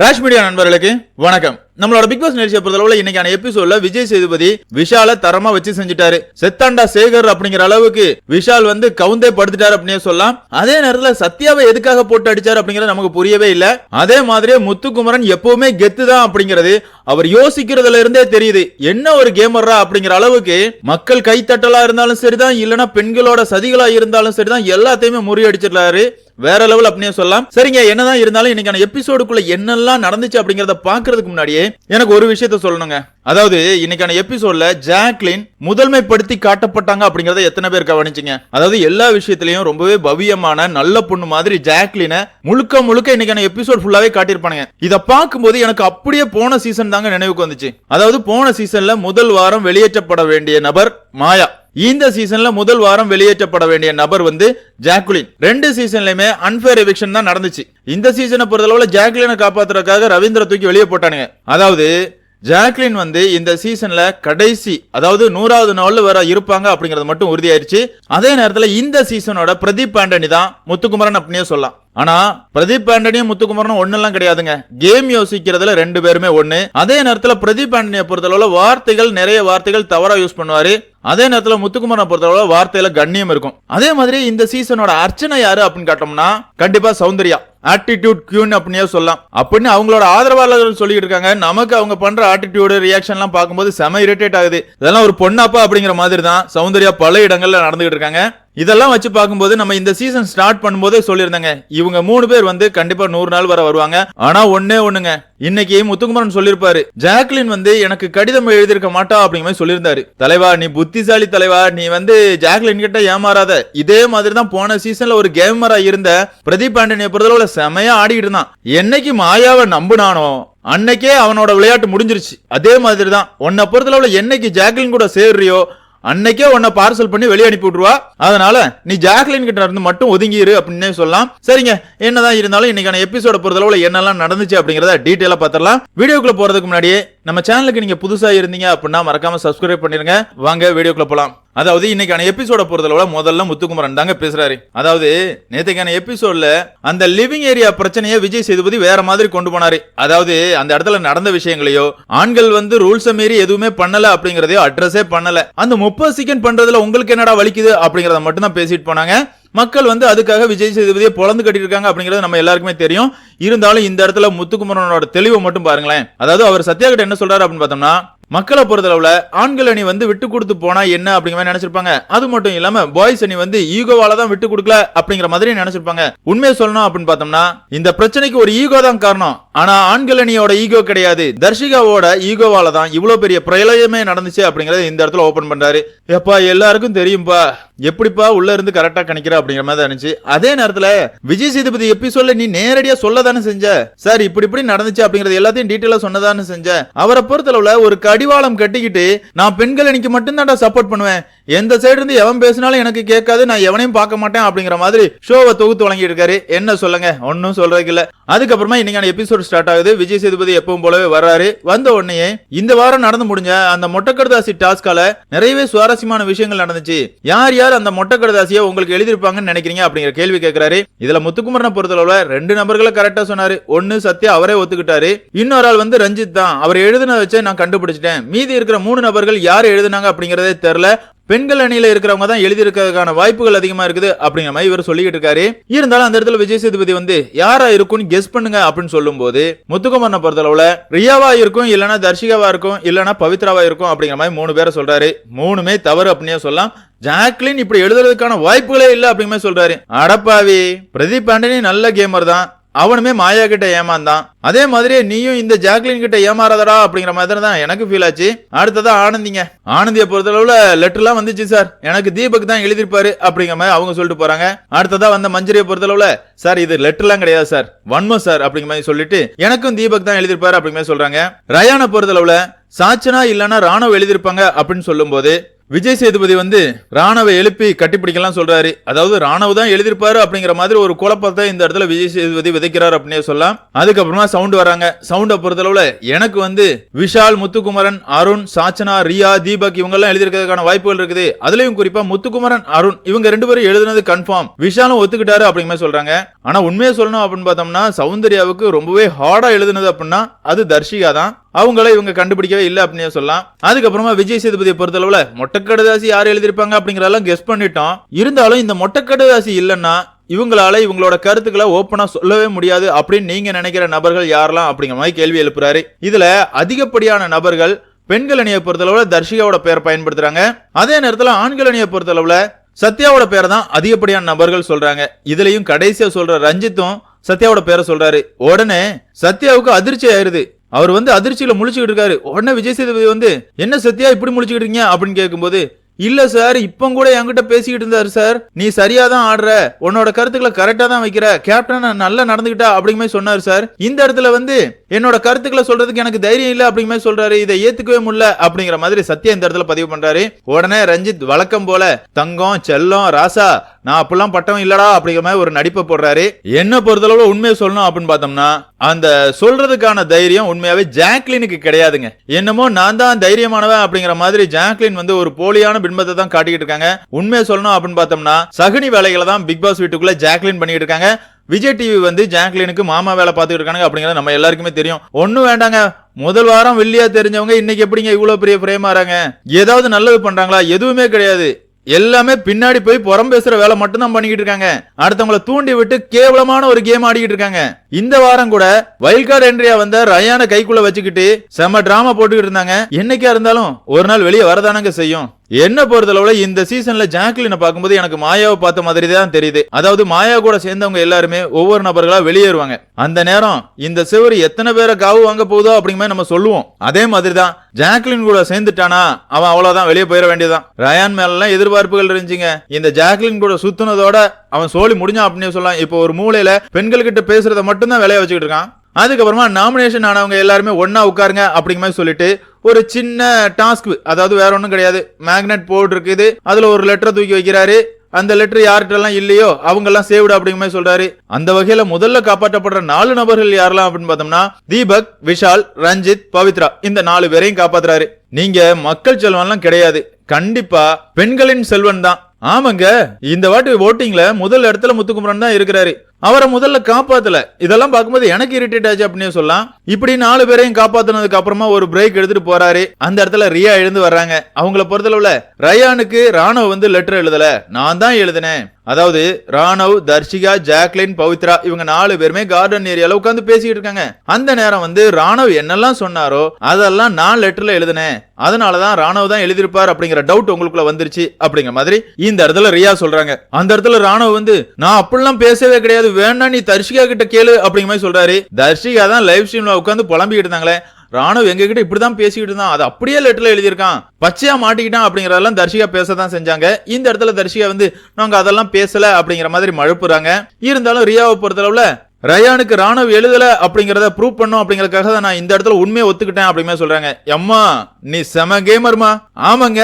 Rash media நண்பர்களுக்கு வணக்கம். நம்மளோட பிக் பாஸ் நிகழ்ச்சியை பொறுத்தளவுல இன்னைக்கான எபிசோட்ல விஜய் சேதுபதி விஷால தரமா வச்சு செஞ்சுட்டாரு. செத்தாண்டா சேகர் அப்படிங்கிற அளவுக்கு விஷால் வந்து கவுந்தே படுத்துட்டாரு அப்படின்னு சொல்லலாம். அதே நேரத்துல சத்யாவை எதுக்காக போட்டு அடிச்சாரு அப்படிங்கறது நமக்கு புரியவே இல்ல. அதே மாதிரியே முத்துக்குமரன் எப்பவுமே கெத்து தான் அப்படிங்கிறது அவர் யோசிக்கிறதுல இருந்தே தெரியுது. என்ன ஒரு கேமர்ரா அப்படிங்கிற அளவுக்கு மக்கள் கைத்தட்டலா இருந்தாலும் சரிதான் இல்லனா பெண்களோட சதிகளா இருந்தாலும் சரிதான் எல்லாத்தையுமே முறியடிச்சிடலாரு வேற லெவல் அப்படியே சொல்லலாம். சரிங்க என்னதான் இருந்தாலும் இன்னைக்கான எபிசோடுக்குள்ள என்னெல்லாம் நடந்துச்சு அப்படிங்கறத பாக்குறதுக்கு முன்னாடியே எனக்கு ஒரு விஷயத்த சொல்லணுங்க. அதாவது இன்னைக்கான எபிசோட்ல ஜாக்லின் முதன்மைப்படுத்தி காட்டப்பட்டாங்க அப்படிங்கறத எத்தனை பேர் கவனிச்சிங்க? அதாவது எல்லா விஷயத்திலையும் ரொம்பவே பவியமான நல்ல பொண்ணு மாதிரி ஜாக்லின முழுக்க முழுக்க இன்னைக்கான எபிசோட் ஃபுல்லாவே காட்டியிருப்பானுங்க. இதை பார்க்கும்போது எனக்கு அப்படியே போன சீசன் தாங்க நினைவுக்கு வந்துச்சு. அதாவது போன சீசன்ல முதல் வாரம் வெளியேற்றப்பட வேண்டிய நபர் மாயா. இந்த சீசன்ல முதல் வாரம் வெளியேற்றப்பட வேண்டிய நபர் வந்து ஜாக்குலின். ரெண்டு சீசன்லயுமே அன்பேர் எவிக்ஷன் தான் நடந்துச்சு. இந்த சீசனை பொறுத்தளவுல ஜாக்குலினை காப்பாத்துறதுக்காக ரவீந்திர தூக்கி வெளியே போட்டானுங்க. அதாவது ஜாக்லின் வந்து இந்த சீசன்ல கடைசி அதாவது நூறாவது நாள்ல வேற இருப்பாங்க அப்படிங்கறது மட்டும் உறுதியாயிருச்சு. அதே நேரத்துல இந்த சீசனோட பிரதீப் ஆண்டனி தான் முத்துக்குமரன் அப்படின்னே சொல்லலாம். ஆனா பிரதீப் ஆண்டனியும் முத்துக்குமரனும் ஒண்ணெல்லாம் கிடையாதுங்க. கேம் யோசிக்கிறதுல ரெண்டு பேருமே ஒண்ணு. அதே நேரத்துல பிரதீப் ஆண்டனியை பொறுத்தளவுல வார்த்தைகள் நிறைய வார்த்தைகள் தவறா யூஸ் பண்ணுவாரு. அதே நேரத்துல முத்துக்குமரனை பொறுத்தளவுல வார்த்தையில கண்ணியம் இருக்கும். அதே மாதிரி இந்த சீசனோட அர்ச்சனை யாரு அப்படின்னு கேட்டோம்னா கண்டிப்பா சௌந்தர்யா. ஆட்டிடியூட் கியூன் அப்படின்னே சொல்லலாம். அப்படின்னு அவங்களோட ஆதரவாளர்கள் சொல்லிட்டு இருக்காங்க. நமக்கு அவங்க பண்ற ஆட்டிடியூடு ரியாக்ஷன்லாம் பார்க்கும்போது செம இரிட்டேட் ஆகுது. இதெல்லாம் ஒரு பொண்ணாப்பா அப்படிங்கிற மாதிரி தான் சௌந்தர்யா பல இடங்கள்ல நடந்துகிட்டு இருக்காங்க. இதெல்லாம் வச்சு பார்க்கும்போது நம்ம இந்த சீசன் ஸ்டார்ட் பண்ணும்போதே சொல்லியிருந்தாங்க. இவங்க மூணு பேர் வந்து கண்டிப்பா நூறு நாள் வர வருவாங்க. ஆனா ஒன்னே ஒண்ணுங்க. இன்னைக்கு முத்துக்குமரன் சொல்லியிருப்பாரு ஜாக்லின் வந்து எனக்கு கடிதம் எழுதியிருக்க மாட்டா அப்படிங்கிற மாதிரி சொல்லியிருந்தாரு. தலைவா நீ புத்திசாலி தலைவா. நீ வந்து ஜாக்லின் கிட்ட ஏமாறாத. இதே மாதிரி தான் போன சீசன்ல ஒரு கேமரா இருந்த பிரதீப் பாண்டியனை பொறுத்தளவுல செமையா ஆடிக்கிட்டு இருந்தான். என்னைக்கு மாயாவை நம்புனானோ அன்னைக்கே அவனோட விளையாட்டு முடிஞ்சிருச்சு. அதே மாதிரி தான். உன்னை பொறுத்தளவுல என்னைக்கு ஜாக்லின் கூட சேர்றியோ அன்னைக்கே உன்னை பார்சல் பண்ணி வெளியே அனுப்பி விட்டுருவா. அதனால நீ ஜாக்லின் கிட்ட இருந்து மட்டும் ஒதுங்கிரு அப்படின்னே சொல்லலாம். சரிங்க என்னதான் இருந்தாலும் இன்னைக்கான எபிசோட பொறுத்தளவுல என்னெல்லாம் நடந்துச்சு அப்படிங்கறத டீட்டெயிலா பார்த்துடலாம். வீடியோக்குள்ள போறதுக்கு முன்னாடியே நம்ம சேனலுக்கு நீங்க புதுசா இருந்தீங்க அப்படின்னா மறக்காம சப்ஸ்கிரைப் பண்ணிருங்க. வாங்க வீடியோக்குள்ள போலாம். அதாவது இன்னைக்கான எபிசோட பொறுத்தளவுல முதல்ல முத்துக்குமரன் தாங்க பேசுறாரு. அதாவது நேத்துக்கான எபிசோட்ல அந்த லிவிங் ஏரியா பிரச்சனையை விஜய் சேதுபதி வேற மாதிரி கொண்டு போனாரு. அதாவது அந்த இடத்துல நடந்த விஷயங்களையோ ஆண்கள் வந்து ரூல்ஸை மீறி எதுவுமே பண்ணல அப்படிங்கறதையோ அட்ரஸே பண்ணல. அந்த முப்பது செகண்ட் பண்றதுல உங்களுக்கு என்னடா வலிக்குது அப்படிங்கறத மட்டும் தான் பேசிட்டு போனாங்க. மக்கள் வந்து அதுக்காக விஜய் சேதுபதியை பொழந்து கட்டியிருக்காங்க அப்படிங்கிறது நம்ம எல்லாருக்குமே தெரியும். இருந்தாலும் இந்த இடத்துல முத்துக்குமரனோட தெளிவை மட்டும் பாருங்களேன். அதாவது அவர் சத்யா கிட்ட என்ன சொல்றாரு அப்படின்னு பார்த்தோம்னா மக்களை பொறுத்தளவுல ஆண்கள் அணி வந்து விட்டு கொடுத்து போனா என்ன அப்படிங்கிற மாதிரி நினைச்சிருப்பாங்க. அது மட்டும் இல்லாம பாய்ஸ் அணி வந்து ஈகோவால தான் விட்டு கொடுக்கல அப்படிங்கிற மாதிரி நினைச்சிருப்பாங்க. உண்மையை சொல்லணும் அப்படின்னு பார்த்தோம்னா இந்த பிரச்சனைக்கு ஒரு ஈகோ தான் காரணம். ஆனா ஆண்கள் அணியோட ஈகோ கிடையாது. தர்ஷிகாவோட ஈகோவால தான் இவ்வளவு பெரிய பிரளயமே நடந்துச்சு அப்படிங்கறத இந்த இடத்துல ஓபன் பண்றாரு. எப்பா எல்லாருக்கும் தெரியும்பா. எப்படிப்பா உள்ள இருந்து கரெக்டா கணிக்கிற அப்படிங்கிற மாதிரி தான் இருந்துச்சு. அதே நேரத்துல விஜய் சேதுபதி எபிசோட்ல நீ நேரடியா சொல்லதானே செஞ்ச? சார் இப்படி இப்படி நடந்துச்சு அப்படிங்கறது எல்லாத்தையும் டீட்டெயிலா சொன்னதானே செஞ்ச? அவரை பொறுத்தளவுல ஒரு கடிவாளம் கட்டிக்கிட்டு நான் பெண்கள் அணிக்கு மட்டும்தான் சப்போர்ட் பண்ணுவேன். எந்த சைடு இருந்து எவன் பேசினாலும் எனக்கு கேட்காது. நான் எவனையும் பார்க்க மாட்டேன். அப்படிங்கிற மாதிரி ஷோவை தொகுத்து வழங்கிட்டு இருக்காரு. என்ன சொல்லுங்க? ஒன்னும் சொல்றதுக்கு இல்ல. அதுக்கப்புறமா இன்னைக்கான எபிசோட் ஸ்டார்ட் ஆகுது. விஜய் சேதுபதி எப்பவும் போலவே வர்றாரு. வந்த உடனே இந்த வாரம் நடந்து முடிஞ்ச அந்த மொட்டக்கடதாசி டாஸ்கால நிறையவே சுவாரஸ்யமான விஷயங்கள் நடந்துச்சு. யார் யார் அந்த மொட்டக்கடதாசியை உங்களுக்கு எழுதிருப்பாங்கன்னு நினைக்கிறீங்க? அப்படிங்கிற கேள்வி கேட்கிறாரு. இதுல முத்துக்குமரனை பொறுத்தளவுல ரெண்டு நபர்களை கரெக்டா சொன்னாரு. ஒன்னு சத்யா அவரே ஒத்துக்கிட்டாரு. இன்னொரு ஆள் வந்து ரஞ்சித் தான். அவர் எழுதுன வச்சே நான் கண்டுபிடிச்சிட்டேன். மீதி இருக்கிற மூணு நபர்கள் யார் எழுதுனாங்க அப்படிங்கிறதே தெரியல. பெண்கள் அணியில இருக்கிறவங்க தான் எழுதியிருக்கிறதுக்கான வாய்ப்புகள் அதிகமா இருக்குது அப்படிங்கிற மாதிரி இவர் சொல்லிக்கிட்டு இருக்காரு. இருந்தாலும் அந்த இடத்துல விஜய் சேதுபதி வந்து யாரா இருக்கும்னு கெஸ் பண்ணுங்க அப்படின்னு சொல்லும் போது முத்துக்குமரனை பொறுத்தளவுல ரியாவா இருக்கும் இல்லனா தர்ஷிகாவா இருக்கும் இல்லனா பவித்ராவா இருக்கும் அப்படிங்கிற மாதிரி மூணு பேரை சொல்றாரு. மூணுமே தவறு அப்படின்னே சொல்லலாம். ஜாக்லின் இப்படி எழுதுறதுக்கான வாய்ப்புகளே இல்ல அப்படிங்கிற மாதிரி சொல்றாரு. அடப்பாவி. பிரதீப் ஆண்டனி நல்ல கேமர் தான். அவனுமே மாயா கிட்ட ஏமாந்தான். அதே மாதிரி நீயும் இந்த ஜாக்லின் கிட்ட ஏமாறாதடா அப்படிங்கிற மாதிரி தான் எனக்கு ஃபீல் ஆச்சு. அடுத்ததா ஆனந்திங்க. ஆனந்திய பொறுத்தளவுல லெட்டர்லாம் வந்துச்சு சார் எனக்கு தீபக் தான் எழுதிருப்பாரு அப்படிங்கிற மாதிரி அவங்க சொல்லிட்டு போறாங்க. அடுத்ததா வந்த மஞ்சரியை பொறுத்தளவுல சார் இது லெட்டர்லாம் கிடையாது சார் வன்மம் சார் அப்படிங்கிற மாதிரி சொல்லிட்டு எனக்கும் தீபக் தான் எழுதிருப்பாரு அப்படிங்கிற மாதிரி சொல்றாங்க. ரயானை பொறுத்தளவுல சாச்சனா இல்லனா ராணுவ எழுதியிருப்பாங்க அப்படின்னு சொல்லும்போது விஜய் சேதுபதி வந்து ராணுவ எழுப்பி கட்டிப்பிடிக்கலாம் சொல்றாரு. அதாவது ராணுவ தான் எழுதியிருப்பாரு அப்படிங்கிற மாதிரி ஒரு குழப்பத்தை இந்த இடத்துல விஜய் சேதுபதி விதைக்கிறார் அப்படின்னே சொல்லலாம். அதுக்கப்புறமா சவுண்ட் வராங்க. சவுண்டை பொறுத்தளவுல எனக்கு வந்து விஷால் முத்துக்குமரன் அருண் சாச்சனா ரியா தீபக் இவங்க எல்லாம் எழுதியிருக்கிறதுக்கான வாய்ப்புகள் இருக்குது. அதுலயும் குறிப்பா முத்துக்குமரன் அருண் இவங்க ரெண்டு பேரும் எழுதுனது கன்ஃபார்ம் விஷாலும் ஒத்துக்கிட்டாரு அப்படிங்கிற சொல்றாங்க. ஆனா உண்மையை சொல்லணும் அப்படின்னு பார்த்தோம்னா சௌந்தர்யாவுக்கு ரொம்பவே ஹார்டா எழுதுனது அப்படின்னா அது தர்ஷிகா தான். அவங்கள இவங்க கண்டுபிடிக்கவே இல்லை அப்படின்னு சொல்லலாம். அதுக்கப்புறமா விஜய் சேதுபதியை பொறுத்தளவுல மொட்டைக்கடுதாசி யார் எழுதியிருப்பாங்க அப்படிங்கறதெல்லாம் கெஸ் பண்ணிட்டோம். இருந்தாலும் இந்த மொட்டைக்கடுதாசி இல்லைன்னா இவங்களால இவங்களோட கருத்துக்களை ஓப்பனா சொல்லவே முடியாது அப்படின்னு நீங்க நினைக்கிற நபர்கள் யாரெல்லாம் அப்படிங்கிற மாதிரி கேள்வி எழுப்புறாரு. இதுல அதிகப்படியான நபர்கள் பெண்கள் அணியை பொறுத்தளவுல தர்ஷிகாவோட பெயர் பயன்படுத்துறாங்க. அதே நேரத்துல ஆண்கள் அணியை பொறுத்தளவுல சத்யாவோட பேரை தான் அதிகப்படியான நபர்கள் சொல்றாங்க. இதுலயும் கடைசியா சொல்ற ரஞ்சித்தும் சத்யாவோட பேரை சொல்றாரு. உடனே சத்யாவுக்கு அதிர்ச்சி ஆயிருது. அவர் வந்து அதிர்ச்சியில முழிச்சுக்கிட்டு இருக்காரு. உடனே விஜய் சேதுபதி வந்து என்ன சத்யா இப்படி முழிச்சுக்கிட்டு இருக்கீங்க? அப்படின்னு கேட்கும்போது இல்ல சார் இப்போ கூட என்கிட்ட பேசிக்கிட்டு இருந்தாரு சார். நீ சரியா தான் ஆடுற. உன்னோட கருத்துக்களை கரெக்டா தான் வைக்கிற. கேப்டன் நல்லா நடந்துகிட்டா அப்படிங்கிற சொன்னாரு சார். இந்த இடத்துல வந்து என்னோட கருத்துக்களை சொல்றதுக்கு எனக்கு தைரியம் இல்ல அப்படிங்கிற சொல்றாரு. இதை ஏத்துக்கவே முடியல அப்படிங்கிற மாதிரி சத்யா இந்த இடத்துல பதிவு பண்றாரு. உடனே ரஞ்சித் வழக்கம் போல தங்கம் செல்லம் ராசா நான் அப்படிலாம் பட்டம் இல்லடா அப்படிங்கிற மாதிரி ஒரு நடிப்பை போடுறாரு. என்ன பொறுத்தளவு உண்மையை சொல்லணும் அப்படின்னு பார்த்தோம்னா அந்த சொல்றதுக்கான தைரியம் உண்மையாவே ஜாக்லினுக்கு கிடையாதுங்க. என்னமோ நான் தான் தைரியமானவன் அப்படிங்கிற மாதிரி ஜாக்லின் வந்து ஒரு போலியான பின்பத்தை தான் காட்டிக்கிட்டு இருக்காங்க. உண்மையை சொல்லணும் அப்படின்னு பார்த்தோம்னா சகுனி வேலைகளை தான் பிக் பாஸ் வீட்டுக்குள்ள ஜாக்லின் பண்ணிட்டு இருக்காங்க. விஜய் டிவி வந்து ஜாக்லினுக்கு மாமா வேலை பார்த்துட்டு இருக்காங்க அப்படிங்கிறது நம்ம எல்லாருக்குமே தெரியும். ஒன்னும் வேண்டாங்க. முதல் வாரம் வெள்ளியா தெரிஞ்சவங்க இன்னைக்கு எப்படிங்க இவ்வளவு பெரிய பிரேமா ஆறாங்க ஏதாவது நல்லது பண்றாங்களா? எதுவுமே கிடையாது. எல்லாமே பின்னாடி போய் புறம் பேசுற வேலை மட்டும் தான் பண்ணிக்கிட்டு இருக்காங்க. அடுத்தவங்களை தூண்டி விட்டு கேவலமான ஒரு கேம் ஆடிக்கிட்டு இருக்காங்க. இந்த வாரம் கூட வைல்ட் கார்டு என்ட்ரியா வந்த ரயான கைக்குள்ள வச்சுக்கிட்டு செம டிராமா போட்டுக்கிட்டு இருந்தாங்க. என்னைக்கா இருந்தாலும் ஒரு நாள் வெளியே வரதானங்க செய்யும். என்ன பொறுத்தளவுல இந்த சீசன்ல ஜாக்லினை பார்க்கும்போது எனக்கு மாயாவை பார்த்த மாதிரி தான் தெரியுது. அதாவது மாயா கூட சேர்ந்தவங்க எல்லாருமே ஒவ்வொரு நபர்களா வெளியேறுவாங்க. அந்த நேரம் இந்த சிவரு எத்தனை பேரை காவு வாங்க போகுதோ அப்படிங்கிற நம்ம சொல்லுவோம். அதே மாதிரி தான் ஜாக்லின் கூட சேர்ந்துட்டானா அவன் அவ்வளவுதான் வெளியே போயிட வேண்டியதான் ரயான் மேல எல்லாம் எதிர்பார்ப்புகள் இருந்துச்சுங்க. இந்த ஜாக்லின் கூட சுத்துனதோட அவன் சோழி முடிஞ்சான் அப்படின்னு சொல்லலாம். இப்போ ஒரு மூலையில பெண்கள் கிட்ட பேசுறத மட்டும் தான் வேலையை வச்சுக்கிட்டு இருக்கான். அதுக்கப்புறமா நாமினேஷன் ஆனவங்க எல்லாருமே ஒன்றா உட்காருங்க அப்படிங்கிற மாதிரி சொல்லிட்டு ஒரு சின்ன டாஸ்க் அதாவது வேற ஒன்றும் கிடையாது. மேக்னெட் போர்டு இருக்குது. அதில் ஒரு லெட்டரை தூக்கி வைக்கிறாரு. அந்த லெட்டர் யார்கிட்டலாம் இல்லையோ அவங்கெல்லாம் சேவ்டு அப்படிங்கிற மாதிரி சொல்றாரு. அந்த வகையில முதல்ல காப்பாற்றப்படுற நாலு நபர்கள் யாரெல்லாம் அப்படின்னு பார்த்தோம்னா தீபக் விஷால் ரஞ்சித் பவித்ரா. இந்த நாலு பேரையும் காப்பாத்துறாரு. நீங்க மக்கள் செல்வம்லாம் கிடையாது. கண்டிப்பா பெண்களின் செல்வன் தான் ஆமாங்க இந்த வாட்டி ஓட்டிங்ல முதல் இடத்துல முத்துக்குமரன் தான் இருக்கிறாரு. அவரை முதல்ல காப்பாத்தல. இதெல்லாம் பார்க்கும்போது எனக்கு இரிட்டேட் ஆச்சு அப்படின்னு சொல்லலாம். இப்படி நாலு பேரையும் காப்பாத்தினதுக்கு அப்புறமா ஒரு பிரேக் எடுத்துட்டு போறாரு. அந்த இடத்துல ரியா எழுந்து வர்றாங்க. அவங்கள பொறுத்தளவுல ரயானுக்கு ராணுவ வந்து லெட்டர் எழுதல. நான் தான் எழுதினேன். அதாவது ராணவ் தர்ஷிகா ஜாக்லின் பவித்ரா இவங்க நாலு பேருமே கார்டன் ஏரியால உட்காந்து பேசிக்கிட்டு இருக்காங்க. அந்த நேரம் வந்து ராணவ் என்னெல்லாம் சொன்னாரோ அதெல்லாம் நான் லெட்டர்ல எழுதினேன். அதனாலதான் ராணவ் தான் எழுதியிருப்பார் அப்படிங்கிற டவுட் உங்களுக்குள்ள வந்துருச்சு அப்படிங்கிற மாதிரி இந்த இடத்துல ரியா சொல்றாங்க. அந்த இடத்துல ராணவ் வந்து நான் அப்படிலாம் பேசவே கிடையாது வேணாம் நீ தர்ஷிகா கிட்ட கேளு அப்படிங்கிற மாதிரி சொல்றாரு. தர்ஷிகா தான் லைவ் ஸ்ட்ரீம்ல உட்காந்து புலம்பிக்கிட்டு இருந்தாங்களே. ராணுவ எங்க கிட்ட இப்படிதான் பேசிக்கிட்டு இருந்தான். அது அப்படியே லெட்டர்ல எழுதியிருக்கான். பச்சையா மாட்டிக்கிட்டான் அப்படிங்கறதெல்லாம் தர்ஷிகா பேசதான் செஞ்சாங்க. இந்த இடத்துல தர்ஷிகா வந்து நாங்க அதெல்லாம் பேசல அப்படிங்கிற மாதிரி மழுப்புறாங்க. இருந்தாலும் ரியாவை பொறுத்தளவுல ரயானுக்கு ராணுவ எழுதல அப்படிங்கறத ப்ரூவ் பண்ணும் அப்படிங்கறதுக்காக தான் நான் இந்த இடத்துல உண்மையை ஒத்துக்கிட்டேன் அப்படிங்கிற சொல்றாங்க. எம்மா நீ செம கேமர்மா ஆமாங்க.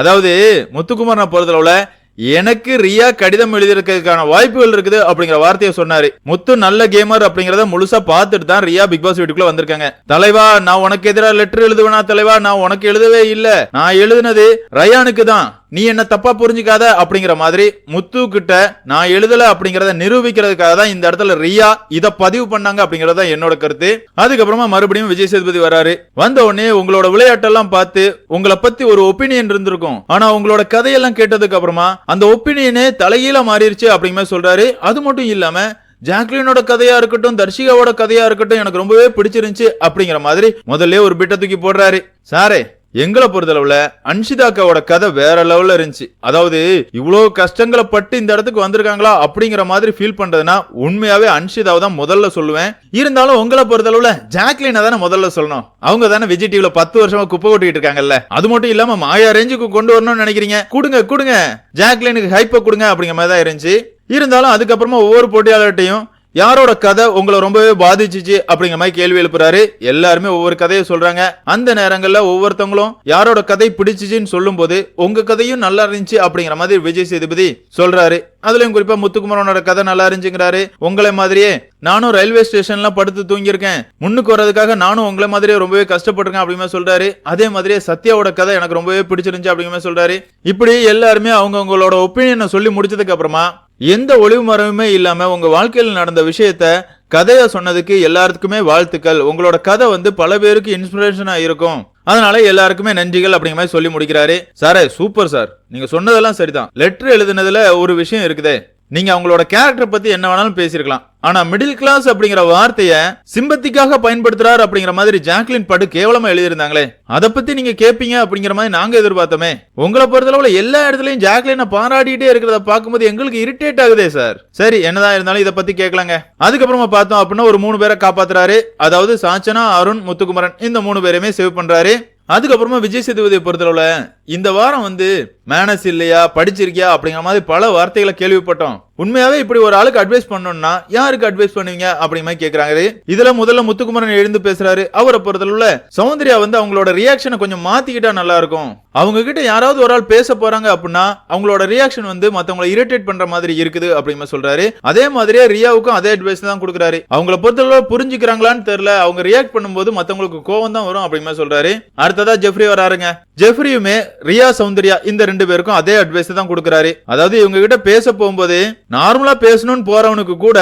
அதாவது முத்துக்குமார் பொறுத்தளவுல எனக்கு ரியா கடிதம் எழுதியிருக்கிறதுக்கான வாய்ப்புகள் இருக்குது அப்படிங்கிற வார்த்தையை சொன்னாரு. முத்து நல்ல கேமர் அப்படிங்கறத முழுசா பார்த்துட்டு தான் ரியா பிக் பாஸ் வீட்டுக்குள்ள வந்திருக்காங்க. தலைவா நான் உனக்கு எதிராக லெட்டர் எழுதுவேனா தலைவா? நான் உனக்கு எழுதவே இல்ல. நான் எழுதுனது ரயானுக்கு தான். நீ என்ன தப்பா புரிஞ்சுக்காத அப்படிங்கிற மாதிரி முத்து கிட்ட நான் எழுதல அப்படிங்கறத நிரூபிக்கிறதுக்காக தான் இந்த இடத்துல ரியா இத பதிவு பண்ணாங்க அப்படிங்கறத தான் என்னோட கருத்து. அதுக்கப்புறமா மறுபடியும் விஜய் சேதுபதி வராரு. வந்த உடனே உங்களோட விளையாட்டெல்லாம் பார்த்து உங்களை பத்தி ஒரு ஒப்பீனியன் இருந்திருக்கும். ஆனா உங்களோட கதையெல்லாம் கேட்டதுக்கு அப்புறமா அந்த ஒப்பீனியனே தலைகீழ மாறிடுச்சு அப்படிங்கிற மாதிரி சொல்றாரு. அது மட்டும் இல்லாம ஜாக்லினோட கதையா இருக்கட்டும் தர்ஷிகாவோட கதையா இருக்கட்டும் எனக்கு ரொம்பவே பிடிச்சிருந்துச்சு அப்படிங்கிற மாதிரி முதல்ல ஒரு பிட்ட தூக்கி போடுறாரு. சாரே எங்களை பொறுத்தளவுல அன்ஷிதாக்காவோட கதை வேற லெவல்ல இருந்துச்சு. அதாவது இவ்வளவு கஷ்டங்களை பட்டு இந்த இடத்துக்கு வந்திருக்காங்களா அப்படிங்கிற மாதிரி ஃபீல் பண்றதுன்னா உண்மையாவே அன்ஷிதாவை தான் முதல்ல சொல்லுவேன். இருந்தாலும் உங்களை பொறுத்தளவுல ஜாக்லினை தானே முதல்ல சொல்லணும். அவங்க தானே விஜய் டிவில பத்து வருஷமா குப்பை கொட்டிட்டு இருக்காங்கல்ல. அது மட்டும் இல்லாம மாயா ரேஞ்சுக்கு கொண்டு வரணும்னு நினைக்கிறீங்க. கொடுங்க கொடுங்க. ஜாக்லினுக்கு ஹைப்ப கொடுங்க அப்படிங்கிற மாதிரி தான் இருந்துச்சு. இருந்தாலும் அதுக்கப்புறமா ஒவ்வொரு போட்டியாளர்கிட்டையும் யாரோட கதை உங்களை ரொம்பவே பாதிச்சிச்சு அப்படிங்கிற மாதிரி கேள்வி எழுப்புறாரு. எல்லாருமே ஒவ்வொரு கதையை சொல்றாங்க. அந்த நேரங்கள்ல ஒவ்வொருத்தவங்களும் யாரோட கதை பிடிச்சிச்சுன்னு சொல்லும்போது உங்க கதையும் நல்லா இருந்துச்சு அப்படிங்கிற மாதிரி விஜய் சேதுபதி சொல்றாரு. அதுலயும் குறிப்பா முத்துக்குமரனோட கதை நல்லா இருந்துச்சுங்கிறாரு. உங்களை மாதிரியே நானும் ரயில்வே ஸ்டேஷன்ல படுத்து தூங்கியிருக்கேன். முன்னுக்கு வர்றதுக்காக நானும் உங்களை மாதிரியே ரொம்பவே கஷ்டப்பட்டிருக்கேன் அப்படின்னு சொல்றாரு. அதே மாதிரியே சத்யாவோட கதை எனக்கு ரொம்பவே பிடிச்சிருந்துச்சு அப்படிங்கிற மாதிரி சொல்றாரு. இப்படி எல்லாருமே அவங்கவுங்களோட ஒப்பீனியனை சொல்லி முடிச்சதுக்கு அப்புறமா எந்த ஒளிவு மரமுமே இல்லாம உங்க வாழ்க்கையில் நடந்த விஷயத்த கதையா சொன்னதுக்கு எல்லாத்துக்குமே வாழ்த்துக்கள். உங்களோட கதை வந்து பல பேருக்கு இன்ஸ்பிரேஷனா இருக்கும். அதனால எல்லாருக்குமே நன்றிகள் அப்படிங்கிற மாதிரி சொல்லி முடிக்கிறாரு. சாரே சூப்பர் சார் நீங்க சொன்னதெல்லாம் சரிதான். லெட்டர் எழுதுனதுல ஒரு விஷயம் இருக்குதே. நீங்கள் அவங்களோட கேரக்டர் பற்றி என்ன வேணாலும் பேசியிருக்கலாம். ஆனால் மிடில் கிளாஸ் அப்படிங்கிற வார்த்தையை சிம்பத்திக்காக பயன்படுத்துறாரு அப்படிங்கிற மாதிரி ஜாக்லின் படு கேவலமாக எழுதியிருந்தாங்களே. அதை பற்றி நீங்கள் கேட்பீங்க அப்படிங்கிற மாதிரி நாங்கள் எதிர்பார்த்தோமே. உங்களை பொறுத்தளவில் எல்லா இடத்துலையும் ஜாக்லினை பாராட்டிகிட்டே இருக்கிறத பார்க்கும்போது எங்களுக்கு இரிட்டேட் ஆகுதே சார் சரி என்னதான் இருந்தாலும் இதை பற்றி கேட்கலாங்க அதுக்கப்புறமா பார்த்தோம் அப்படின்னா ஒரு மூணு பேரை காப்பாத்துறாரு. அதாவது சாச்சனா அருண் முத்துக்குமரன் இந்த மூணு பேருமே சேவ் பண்ணுறாரு அதுக்கப்புறமா விஜய் சேதுபதியை பொறுத்தளவுல இந்த வாரம் வந்து மேனஸ் இல்லையா படிச்சிருக்கியா அப்படிங்கிற மாதிரி பல வார்த்தைகளை கேள்விப்பட்டோம். உண்மையாவே இப்படி ஒரு ஆளுக்கு அட்வைஸ் பண்ணணும்னா யாருக்கு அட்வைஸ் பண்ணுவீங்க அப்படிங்கிற மாதிரி கேக்குறாங்க. இதுல முதல்ல முத்துக்குமரன் எழுந்து பேசுறாரு. அவரை பொறுத்தளவுல சௌந்தர்யா வந்து அவங்களோட ரியாக்ஷனை கொஞ்சம் மாத்திக்கிட்டா நல்லா இருக்கும். அவங்க கிட்ட யாராவது ஒரு ஆள் பேச போறாங்க அப்படின்னா அவங்களோட ரியாக்ஷன் வந்து மத்தவங்களை இரிட்டேட் பண்ற மாதிரி இருக்குது அப்படின்னு சொல்றாரு. அதே மாதிரியே ரியாவுக்கும் அதே அட்வைஸ் தான் கொடுக்குறாரு. அவங்கள பொறுத்தளவு புரிஞ்சுக்கிறாங்களான்னு தெரியல. அவங்க ரியாக்ட் பண்ணும்போது மத்தவங்களுக்கு கோவம் தான் வரும் அப்படிங்கிற சொல்றாரு. அடுத்ததா ஜெஃப்ரி வராருங்க. ஜெஃப்ரியுமே ரியா சௌந்தர்யா இந்த ரெண்டு பேருக்கும் அதே அட்வைஸ் தான் கொடுக்குறாரு. அதாவது இவங்க கிட்ட பேச போகும்போது நார்மலா பேசணும்னு போறவனுக்கு கூட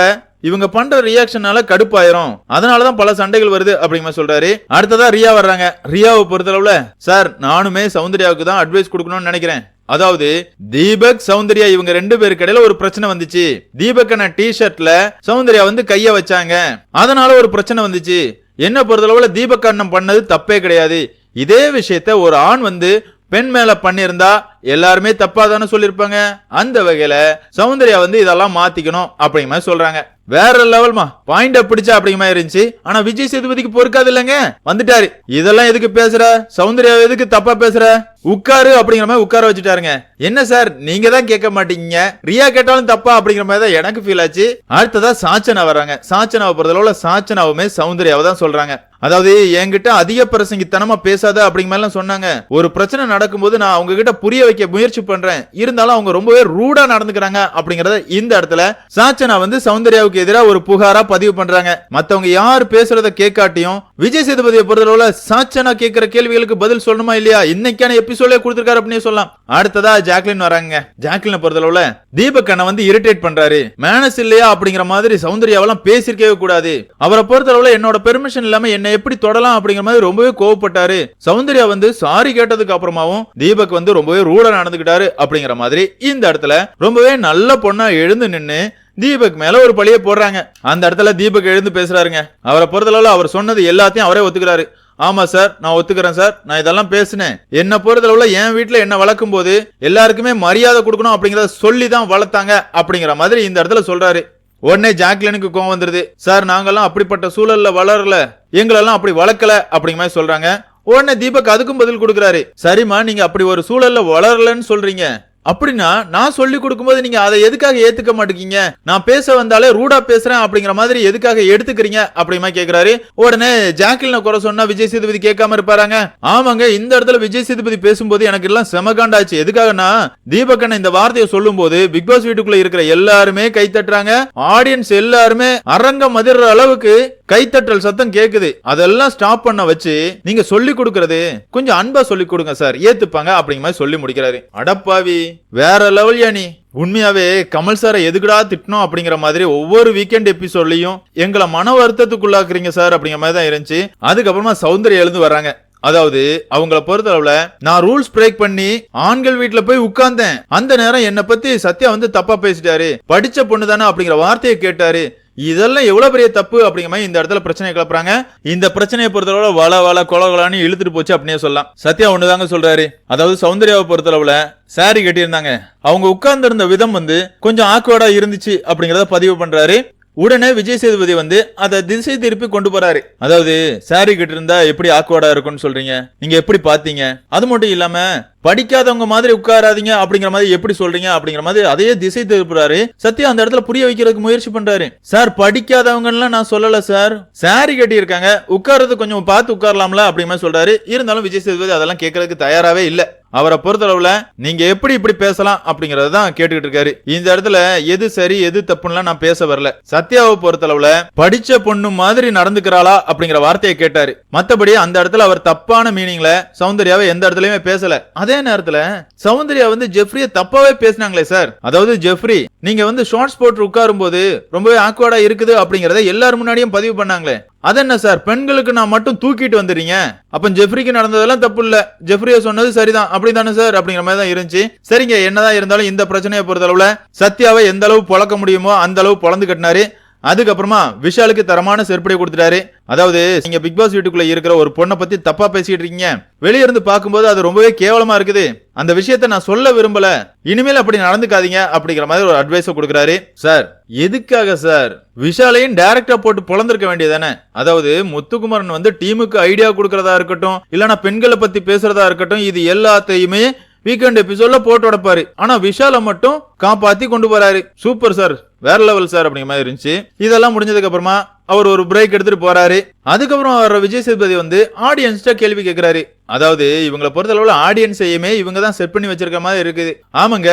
இவங்க பண்ற ரியாக்ஷனால கடுப்பாயிரும். அதனாலதான் பல சண்டைகள் வருது அப்படிங்கிற சொல்றாரு. அடுத்ததா ரியா வர்றாங்க. ரியாவை பொறுத்தளவுல சார் நானுமே சௌந்தர்யாவுக்கு தான் அட்வைஸ் கொடுக்கணும்னு நினைக்கிறேன். அதாவது தீபக் சௌந்தர்யா இவங்க ரெண்டு பேருக்கு இடையில ஒரு பிரச்சனை வந்துச்சு. தீபக்கான டி ஷர்ட்ல சௌந்தர்யா வந்து கைய வச்சாங்க. அதனால ஒரு பிரச்சனை வந்துச்சு. என்ன பொறுத்தளவுல தீபக் அண்ணன் பண்ணது தப்பே கிடையாது. இதே விஷயத்த ஒரு ஆண் வந்து பெண் மேல பண்ணியிருந்தா எல்லாருமே தப்பா தானே சொல்லியிருப்பாங்க? அந்த வகையில சௌந்தர்யா வந்து இதெல்லாம் மாத்திக்கணும் அப்படிங்கிற மாதிரி சொல்றாங்க. வேற லெவல்மா பாயிண்ட் பிடிச்சா அப்படிங்கிற மாதிரி இருந்துச்சு. ஆனா விஜய் சேதுபதிக்கு பொறுக்காது இல்லைங்க. வந்துட்டாரு. இதெல்லாம் எதுக்கு பேசுற? சௌந்தர்யா எதுக்கு தப்பா பேசுற? உட்காரு அப்படிங்கிற மாதிரி உட்கார வச்சுட்டாருங்க. என்ன சார்? நீங்க தான் கேட்க மாட்டீங்க. ரியா கேட்டாலும் தப்பா அப்படிங்கிற மாதிரி தான் எனக்கு ஃபீல் ஆச்சு. அடுத்ததா சாச்சனா வர்றாங்க. சாச்சனாவை பொறுத்தளவுல சாச்சனாவுமே சௌந்தர்யாவை தான் சொல்றாங்க. அதாவது என்கிட்ட அதிக பிரசங்கித்தனமா பேசாத அப்படிங்கிற மாதிரிலாம் சொன்னாங்க. ஒரு பிரச்சனை நடக்கும்போது நான் அவங்க கிட்ட புரிய வைக்க முயற்சி பண்றேன். இருந்தாலும் அவங்க ரொம்பவே ரூடா நடந்துக்கிறாங்க அப்படிங்கறத இந்த இடத்துல சாச்சனா வந்து சௌந்தர்யாவுக்கு எதிராக ஒரு புகாரா பதிவு பண்றாங்க. மத்தவங்க யார் பேசுறத கேட்காட்டியும் விஜய் சேதுபதியை பொறுத்தளவுல சாச்சனா கேட்கிற கேள்விகளுக்கு பதில் சொல்லணுமா இல்லையா? இன்னைக்கான எபிசோடே கொடுத்திருக்காரு அப்படின்னு சொல்லலாம். அடுத்ததா ஜாக்லின் வராங்க. ஜாக்லினை பொறுத்தளவுல தீபக் அண்ணன் வந்து இரிட்டேட் பண்றாரு. மேனஸ் இல்லையா? அப்படிங்கிற மாதிரி சௌந்தர்யாவெல்லாம் பேசிருக்கவே கூடாது. அவரை பொறுத்தளவுல என்னோட பெர்மிஷன் இல்லாம என்ன எப்படி தொடலாம் அப்படிங்கிற மாதிரி ரொம்பவே கோவப்பட்டாரு. சௌந்தர்யா வந்து சாரி கேட்டதுக்கு அப்புறமாவும் தீபக் வந்து ரொம்பவே ரூடா நடந்துக்கிட்டாரு அப்படிங்கிற மாதிரி இந்த இடத்துல ரொம்பவே நல்ல பொண்ணா எழுந்து நின்னு தீபக் மேல ஒரு பழிய போடுறாங்க. அந்த இடத்துல தீபக் எழுந்து பேசுறாருங்க. அவரை பொறுத்தளவுல அவர் சொன்னது எல்லாத்தையும் அவரே ஒத்துக்கிறாரு. ஆமா சார் நான் ஒத்துக்கிறேன் சார். நான் இதெல்லாம் பேசினேன். என்ன பொறுத்தளவுல என் வீட்டுல என்ன வளர்க்கும் போது எல்லாருக்குமே மரியாதை கொடுக்கணும் அப்படிங்கறத சொல்லி தான் வளர்த்தாங்க அப்படிங்கிற மாதிரி இந்த இடத்துல சொல்றாரு. உடனே ஜாக்லினுக்கு கோவம் வந்துருது. சார் நாங்கெல்லாம் அப்படிப்பட்ட சூழல்ல வளரல. எங்களெல்லாம் அப்படி வளர்க்கல அப்படிங்கிற மாதிரி சொல்றாங்க. உடனே தீபக் அதுக்கும் பதில் கொடுக்குறாரு. சரிம்மா நீங்க அப்படி ஒரு சூழல்ல வளரலன்னு சொல்றீங்க. அப்படின்னா நான் சொல்லி கொடுக்கும்போது நீங்க அதை எதுக்காக ஏத்துக்க மாட்டேங்கீங்க? நான் பேச வந்தாலே ரூடா பேசுறேன் அப்படிங்கிற மாதிரி எதுக்காக எடுத்துக்கிறீங்க? அப்படிமா கேக்குறாரு. உடனே ஜாக்கிலின குறை சொன்னா விஜய் சேதுபதி கேட்காம இருப்பாராங்க. ஆமாங்க இந்த இடத்துல விஜய் சேதுபதி பேசும்போது எனக்கு எல்லாம் செமகாண்டாச்சு எதுக்காகனா தீபக்கண்ண இந்த வார்த்தையை சொல்லும் போது பிக் பாஸ் வீட்டுக்குள்ள இருக்கிற எல்லாருமே கை தட்டுறாங்க. ஆடியன்ஸ் எல்லாருமே அரங்கம் மதிர்ற அளவுக்கு கைத்தட்டல் சத்தம் கேக்குது. அதெல்லாம் ஸ்டாப் பண்ண வச்சு நீங்க சொல்லி கொடுக்கறது கொஞ்சம் அன்பா சொல்லி கொடுங்க சார். ஏத்துப்பாங்க அப்படிங்கிற மாதிரி சொல்லி முடிக்கிறாரு. அடப்பாவி வேற லெவல் நீ? உண்மையாவே கமல் சாரை எதுக்குடா திட்டணும் அப்படிங்கிற மாதிரி ஒவ்வொரு வீக்கெண்ட் எபிசோட்லயும் எங்களை மன வருத்தத்துக்குள்ளாக்குறீங்க சார் அப்படிங்கிற மாதிரி தான் இருந்துச்சு. அதுக்கப்புறமா சௌந்தர்யா எழுந்து வராங்க அதாவது அவங்கள பொறுத்தளவுல நான் ரூல்ஸ் பிரேக் பண்ணி ஆண்கள் வீட்டுல போய் உட்கார்ந்தேன். அந்த நேரம் என்ன பத்தி சத்யா வந்து தப்பா பேசிட்டாரு. படிச்ச பொண்ணு தானே அப்படிங்கிற வார்த்தையை கேட்டாரு. இதெல்லாம் எவ்வளவு பெரிய தப்பு அப்படிங்கிற மாதிரி இந்த இடத்துல பிரச்சனை கிளப்புறாங்க. இந்த பிரச்சனையை பொறுத்தளவுல வள வள கொல கொலான்னு இழுத்துட்டு போச்சு அப்படின்னே சொல்லலாம். சத்யா ஒண்ணுதாங்க சொல்றாரு. அதாவது சௌந்தர்யாவை பொறுத்தளவுல சாரி கட்டியிருந்தாங்க. அவங்க உட்கார்ந்து இருந்த விதம் வந்து கொஞ்சம் ஆக்வர்டா இருந்துச்சு அப்படிங்கறத பதிவு பண்றாரு. உடனே விஜய் சேதுபதி வந்து அதை திசை திருப்பி கொண்டு போறாரு. அதாவது சாரி கிட்ட இருந்தா எப்படி ஆக்வர்டா இருக்கும்னு சொல்றீங்க? நீங்க எப்படி பாத்தீங்க? அது மட்டும் இல்லாம படிக்காதவங்க மாதிரி உட்காராதீங்க அப்படிங்கிற மாதிரி எப்படி சொல்றீங்க அப்படிங்கிற மாதிரி அதையே திசை திருப்புறாரு. சத்யா அந்த இடத்துல புரிய வைக்கிறதுக்கு முயற்சி பண்றாரு. சார் படிக்காதவங்கலாம் நான் சொல்லல சார். சாரி கட்டி இருக்காங்க உட்கார்றது கொஞ்சம் பார்த்து உட்காரலாம்ல அப்படிங்கிற மாதிரி சொல்றாரு. இருந்தாலும் விஜய் சேதுபதி அதெல்லாம் கேட்கறதுக்கு தயாராவே இல்லை. அவரை பொறுத்தளவுல நீங்க எப்படி இப்படி பேசலாம் அப்படிங்கறத தான் கேட்டுக்கிட்டு இருக்காரு. இந்த இடத்துல எது சரி எது தப்புன்னு நான் பேச வரல. சத்யாவை பொறுத்தளவுல படிச்ச பொண்ணு மாதிரி நடந்துக்கிறாளா அப்படிங்கிற வார்த்தையை கேட்டாரு. மத்தபடி அந்த இடத்துல அவர் தப்பான மீனிங்ல சௌந்தர்யாவை எந்த இடத்துலயுமே பேசல. அதே நேரத்துல சௌந்தர்யா வந்து ஜெஃப்ரிய தப்பாவே பேசினாங்களே சார். அதாவது ஜெஃப்ரி நீங்க வந்து ஷார்ட்ஸ் போட்டு உட்காரும் போது ரொம்பவே ஆக்வர்டா இருக்குது அப்படிங்கறத எல்லாரும் முன்னாடியும் பதிவு பண்ணாங்களே. அது என்ன சார்? பெண்களுக்கு நான் மட்டும் தூக்கிட்டு வந்துடுறீங்க? அப்போ ஜெஃப்ரிக்கு நடந்ததெல்லாம் தப்பு இல்லை ஜெஃப்ரியா சொன்னது சரிதான். அப்படிதானே சார்? அப்படிங்கிற மாதிரி தான் இருந்துச்சு. சரிங்க என்னதான் இருந்தாலும் இந்த பிரச்சனையை பொறுத்தளவுல சத்யாவை எந்த அளவு பொழக்க முடியுமோ அந்த அளவு பொழந்து கட்டினாரு. அதுக்கப்புறமா விஷாலுக்கு தரமான செருப்படி கொடுத்துட்டாரு. அதாவது நீங்க பிக் பாஸ் வீட்டுக்குள்ள இருக்கிற ஒரு பொண்ணை பத்தி தப்பா பேசிட்டு இருக்கீங்க. வெளியே இருந்து பார்க்கும்போது அது ரொம்பவே கேவலமா இருக்குது. அந்த விஷயத்த நான் சொல்ல விரும்பல. இனிமேல் அப்படி நடந்துக்காதீங்க அப்படிங்கிற மாதிரி ஒரு அட்வைஸ் கொடுக்குறாரு. சார் எதுக்காக சார்? விஷாலையும் டைரக்டா போட்டு பொழந்திருக்க வேண்டியதானே அதாவது முத்துக்குமரன் வந்து டீமுக்கு ஐடியா கொடுக்கறதா இருக்கட்டும் இல்லைன்னா பெண்களை பத்தி பேசுறதா இருக்கட்டும் இது எல்லாத்தையுமே வீக்கெண்ட் எபிசோட்ல போட்டு உடப்பாரு ஆனா விஷால மட்டும் காப்பாத்தி கொண்டு போறாரு. சூப்பர் சார் வேற லெவல் சார் அப்படிங்கிற மாதிரி இருந்துச்சு. இதெல்லாம் முடிஞ்சதுக்கு அப்புறமா அவர் ஒரு பிரேக் எடுத்துட்டு போறாரு. அதுக்கப்புறம் அவர் விஜய் சேதுபதி வந்து ஆடியன்ஸ்ட கேள்வி கேட்கிறாரு அதாவது இவங்களை பொறுத்தளவுல ஆடியன்ஸையுமே இவங்க தான் செட் பண்ணி வச்சிருக்க மாதிரி இருக்குது. ஆமாங்க.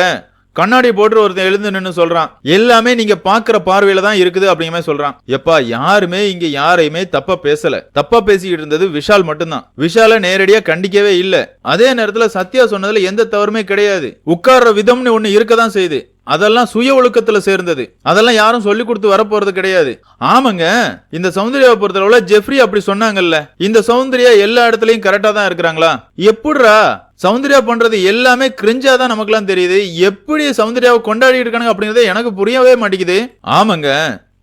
கண்ணாடி போட்டு ஒருத்தன் எழுந்து நின்று சொல்றான் எல்லாமே நீங்க பாக்குற பார்வையில தான் இருக்குது அப்படிங்கிற மாதிரி சொல்றான். எப்பா யாருமே இங்க யாரையுமே தப்பா பேசல. தப்பா பேசிக்கிட்டு இருந்தது விஷால் மட்டும்தான். விஷால நேரடியா கண்டிக்கவே இல்ல. அதே நேரத்துல சத்யா சொன்னதுல எந்த தவறுமே கிடையாது. உட்கார்ற விதம்னு ஒண்ணு இருக்கதான் செய்யுது. அதெல்லாம் சுய ஒழுக்கத்துல சேர்ந்தது. அதெல்லாம் யாரும் சொல்லி கொடுத்து வரப்போறது கிடையாது. ஆமாங்க இந்த சௌந்தர்யாவை பொறுத்தளவுல ஜெஃப்ரி அப்படி சொன்னாங்கல்ல. இந்த சௌந்தர்யா எல்லா இடத்துலயும் கரெக்டா தான் இருக்கிறாங்களா? எப்படிரா சௌந்தர்யா பண்றது எல்லாமே கிரிஞ்சா தான் நமக்குலாம் தெரியுது. எப்படி சௌந்தர்யாவை கொண்டாடி இருக்கானுங்க அப்படிங்கறதே எனக்கு புரியவே மாட்டேங்குது. ஆமாங்க.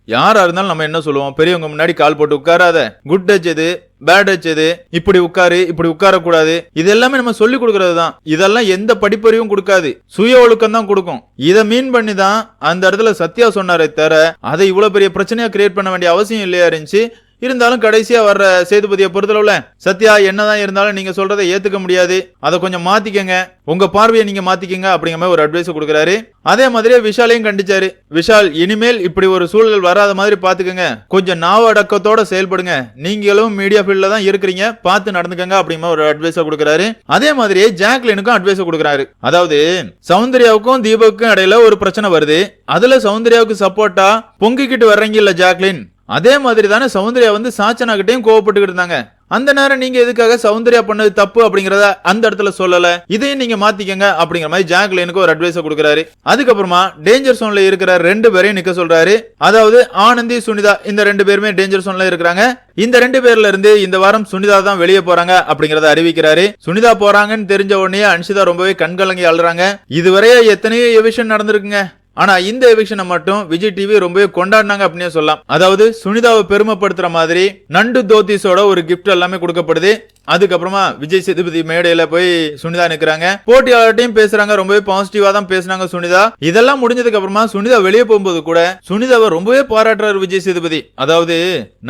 யாரா இருந்தாலும் நம்ம என்ன சொல்லுவோம்? பெரியவங்க முன்னாடி கால் போட்டு உட்காராத. குட் டச் எது? பேட் டச் எது? இப்படி உட்காரு இப்படி உட்கார கூடாது இது எல்லாமே நம்ம சொல்லி கொடுக்கறது தான் இதெல்லாம் எந்த படிப்பறிவும் கொடுக்காது. சுய ஒழுக்கம் தான் கொடுக்கும். இதை மீன் பண்ணி தான் அந்த இடத்துல சத்யா சொன்னாரே தவிர அதை இவ்வளவு பெரிய பிரச்சனையா கிரியேட் பண்ண வேண்டிய அவசியம் இல்லையா இருந்துச்சு இருந்தாலும் கடைசியா வர்ற சேதுபதியை பொறுத்தளவுல சத்யா என்னதான் இருந்தாலும் நீங்க சொல்றதை ஏத்துக்க முடியாது. அதை கொஞ்சம் மாத்திக்கங்க. உங்க பார்வையை நீங்க மாத்திக்கங்க அப்படிங்கிற மாதிரி ஒரு அட்வைஸ் கொடுக்குறாரு. அதே மாதிரியே விஷாலையும் கண்டிச்சாரு. விஷால் இனிமேல் இப்படி ஒரு சூழல் வராத மாதிரி பாத்துக்கங்க. கொஞ்சம் நாவ அடக்கத்தோட செயல்படுங்க. நீங்களும் மீடியா ஃபீல்ட்ல தான் இருக்கிறீங்க. பார்த்து நடந்துக்கங்க அப்படிங்கிற ஒரு அட்வைஸ் கொடுக்குறாரு. அதே மாதிரியே ஜாக்லினுக்கும் அட்வைஸ் கொடுக்குறாரு. அதாவது சௌந்தர்யாவுக்கும் தீபக்கும் இடையில ஒரு பிரச்சனை வருது. அதுல சௌந்தர்யாவுக்கு சப்போர்ட்டா பொங்கிக்கிட்டு வர்றீங்க இல்ல ஜாக்லின்? அதே மாதிரி தானே சௌந்தர்யா வந்து சாச்சனா கிட்டையும் கோவப்பட்டுக்கிட்டு இருந்தாங்க. அந்த நேரம் நீங்க எதுக்காக சௌந்தர்யா பண்ணது தப்பு அப்படிங்கறத அந்த இடத்துல சொல்லல. இதையும் நீங்க மாத்திக்கங்க அப்படிங்கிற மாதிரி ஜாக்லினுக்கு ஒரு அட்வைஸ் கொடுக்குறாரு. அதுக்கப்புறமா டேஞ்சர் சோன்ல இருக்கிற ரெண்டு பேரையும் நிக்க சொல்றாரு. அதாவது ஆனந்தி சுனிதா இந்த ரெண்டு பேருமே டேஞ்சர் சோன்ல இருக்கிறாங்க. இந்த ரெண்டு பேர்ல இருந்து இந்த வாரம் சுனிதா தான் வெளியே போறாங்க அப்படிங்கறத அறிவிக்கிறாரு. சுனிதா போறாங்கன்னு தெரிஞ்ச உடனே அன்ஷிதா ரொம்பவே கண்கலங்கி அழுறாங்க. இதுவரையே எத்தனையோ எவிஷன் நடந்திருக்குங்க. ஆனா இந்த எவிக்ஷனை மட்டும் விஜய் டிவி ரொம்பவே கொண்டாடினாங்க அப்படின்னே சொல்லலாம். அதாவது சுனிதாவை பெருமைப்படுத்துற மாதிரி நண்டு தோத்திஸோட ஒரு கிஃப்ட் எல்லாமே கொடுக்கப்படுது. அதுக்கப்புறமா விஜய் சேதுபதி மேடையில போய் சுனிதா நிக்கிறாங்க. போட்டியாளர்கிட்டையும் பேசுறாங்க ரொம்பவே பாசிட்டிவா தான் பேசுறாங்க சுனிதா. இதெல்லாம் முடிஞ்சதுக்கு அப்புறமா சுனிதா வெளியே போகும்போது கூட சுனிதாவை ரொம்பவே பாராட்டுறாரு விஜய் சேதுபதி. அதாவது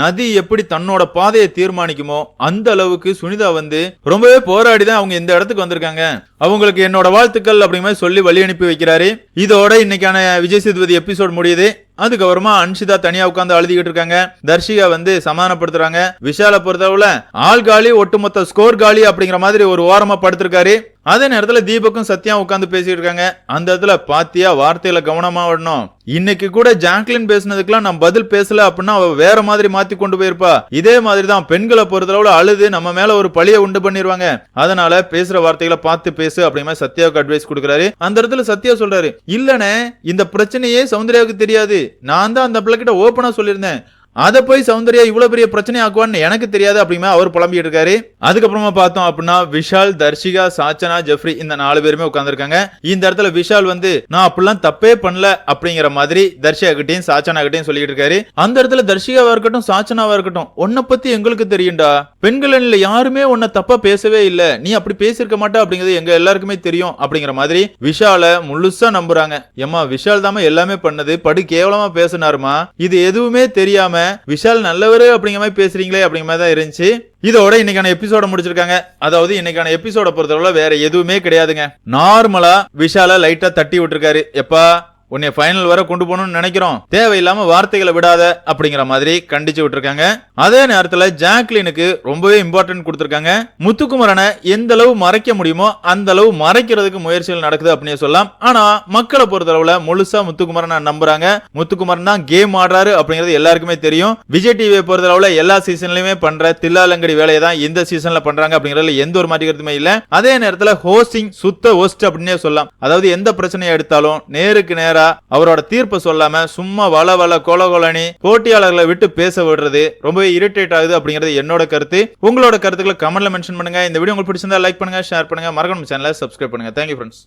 நதி எப்படி தன்னோட பாதையை தீர்மானிக்குமோ அந்த அளவுக்கு சுனிதா வந்து ரொம்பவே போராடி தான் அவங்க இந்த இடத்துக்கு வந்திருக்காங்க. அவங்களுக்கு என்னோட வாழ்த்துக்கள் அப்படிங்கிற மாதிரி சொல்லி வழி அனுப்பி வைக்கிறாரு. இதோட இன்னைக்கான விஜய் சேதுபதி எபிசோட் முடியுது. அதுக்கப்புறமா அன்ஷிதா தனியா உட்காந்து அழுதிக்கிட்டு இருக்காங்க. தர்ஷிகா வந்து சமாதானப்படுத்துறாங்க. விஷால பொறுத்தளவுல ஆள் காலி ஒட்டுமொத்த ஸ்கோர் காலி அப்படிங்கிற மாதிரி ஒரு ஓரமா படுத்திருக்காரு. அதே நேரத்துல தீபக்கும் சத்யா உட்காந்து பேசிட்டு இருக்காங்க அந்த இடத்துல பாத்தியா வார்த்தையில கவனமா விடணும் இன்னைக்கு கூட ஜாக்லின் பேசுனதுக்கெல்லாம் நான் பதில் பேசல அப்படின்னா அவ வேற மாதிரி மாத்தி கொண்டு போயிருப்பா. இதே மாதிரி தான் பெண்களை பொறுத்தளவுல அழுது நம்ம மேல ஒரு பழிய உண்டு பண்ணிருவாங்க. அதனால பேசுற வார்த்தைகளை பார்த்து பேசு அப்படிங்கிற மாதிரி சத்யாவுக்கு அட்வைஸ் கொடுக்குறாரு. அந்த இடத்துல சத்யா சொல்றாரு இல்லனே இந்த பிரச்சனையே சௌந்தர்யாவுக்கு தெரியாது. நான் தான் அந்த பிள்ளைகிட்ட ஓப்பனா சொல்லியிருந்தேன். அதை போய் சௌந்தர்யா இவ்வளவு பெரிய பிரச்சனை ஆக்குவான்னு எனக்கு தெரியாது அப்படிமே அவர் புலம்பிட்டு இருக்காரு அதுக்கப்புறமா பார்த்தோம் அப்படின்னா விஷால் தர்ஷிகா சாச்சனா ஜெஃப்ரி இந்த நாலு பேருமே உட்காந்துருக்காங்க இந்த இடத்துல விஷால் வந்து நான் அப்படிலாம் தப்பே பண்ணல அப்படிங்கிற மாதிரி தர்ஷிகா கிட்டையும் சாச்சனா கிட்டையும் சொல்லிட்டு இருக்காரு. அந்த இடத்துல தர்ஷிகாவா இருக்கட்டும் சாச்சனாவா இருக்கட்டும் உன்னை பத்தி எங்களுக்கு தெரியும்டா. பெண்கள் அணில யாருமே உன்னை தப்பா பேசவே இல்ல. நீ அப்படி பேசியிருக்க மாட்டா அப்படிங்கிறது எங்க எல்லாருக்குமே தெரியும் அப்படிங்கிற மாதிரி விஷால முழுசா நம்புறாங்க. ஏமா விஷால் தாம எல்லாமே பண்ணது. படு கேவலமா பேசினாருமா இது எதுவுமே தெரியாம விஷால் நல்லவரு அப்படிங்கிற மாதிரி பேசுறீங்களே அப்படிங்கிற மாதிரி தான் இருந்துச்சு. இதோட இன்னைக்கான எபிசோட முடிச்சிருக்காங்க. அதாவது இன்னைக்கான எபிசோட பொறுத்தவரை வேற எதுவுமே கிடையாதுங்க. நார்மலா விஷால லைட்டா தட்டி விட்டுருக்காரு. எப்பா? உன்னை ஃபைனல் வர கொண்டு போகணும்னு நினைக்கிறோம். தேவையில்லாம வார்த்தைகளை விடாத அப்படிங்கிற மாதிரி கண்டிச்சு விட்டுருக்காங்க. அதே நேரத்துல ஜாக்லினுக்கு ரொம்பவே இம்பார்ட்டன்ட் கொடுத்துருக்காங்க. முத்துக்குமரனை எந்த அளவு மறைக்க முடியுமோ அந்த அளவு மறைக்கிறதுக்கு முயற்சிகள் நடக்குது அப்படின்னு சொல்லலாம். ஆனா மக்களை பொறுத்தளவுல முழுசா முத்துக்குமரனை நம்புறாங்க. முத்துக்குமரன் தான் கேம் ஆடுறாரு அப்படிங்கிறது எல்லாருக்குமே தெரியும். விஜய் டிவியை பொறுத்தளவுல எல்லா சீசன்லயுமே பண்ற தில்லாலங்கடி வேலையை தான் இந்த சீசன்ல பண்றாங்க அப்படிங்கறதுல எந்த ஒரு மாற்றிக்கிறதுமே கருத்துமே இல்ல. அதே நேரத்துல ஹோஸ்டிங் சுத்த ஹோஸ்ட் அப்படின்னே சொல்லலாம். அதாவது எந்த பிரச்சனையை எடுத்தாலும் நேருக்கு நேரா அவரோட தீர்ப்பை சொல்லாம சும்மா வள வள கொல கொலனி போட்டியாளர்களை விட்டு பேச விடுறது ரொம்பவே இரிட்டேட் ஆகுது அப்படிங்கிறது என்னோட கருத்து. உங்களோட கருத்துக்களை கமெண்ட்ல மென்ஷன் பண்ணுங்க. இந்த வீடியோ உங்களுக்கு பிடிச்சிருந்தா லைக் பண்ணுங்க ஷேர் பண்ணுங்க. மறக்கணும் சேனலை சப்ஸ்கிரைப் பண்ணுங்க. Thank you friends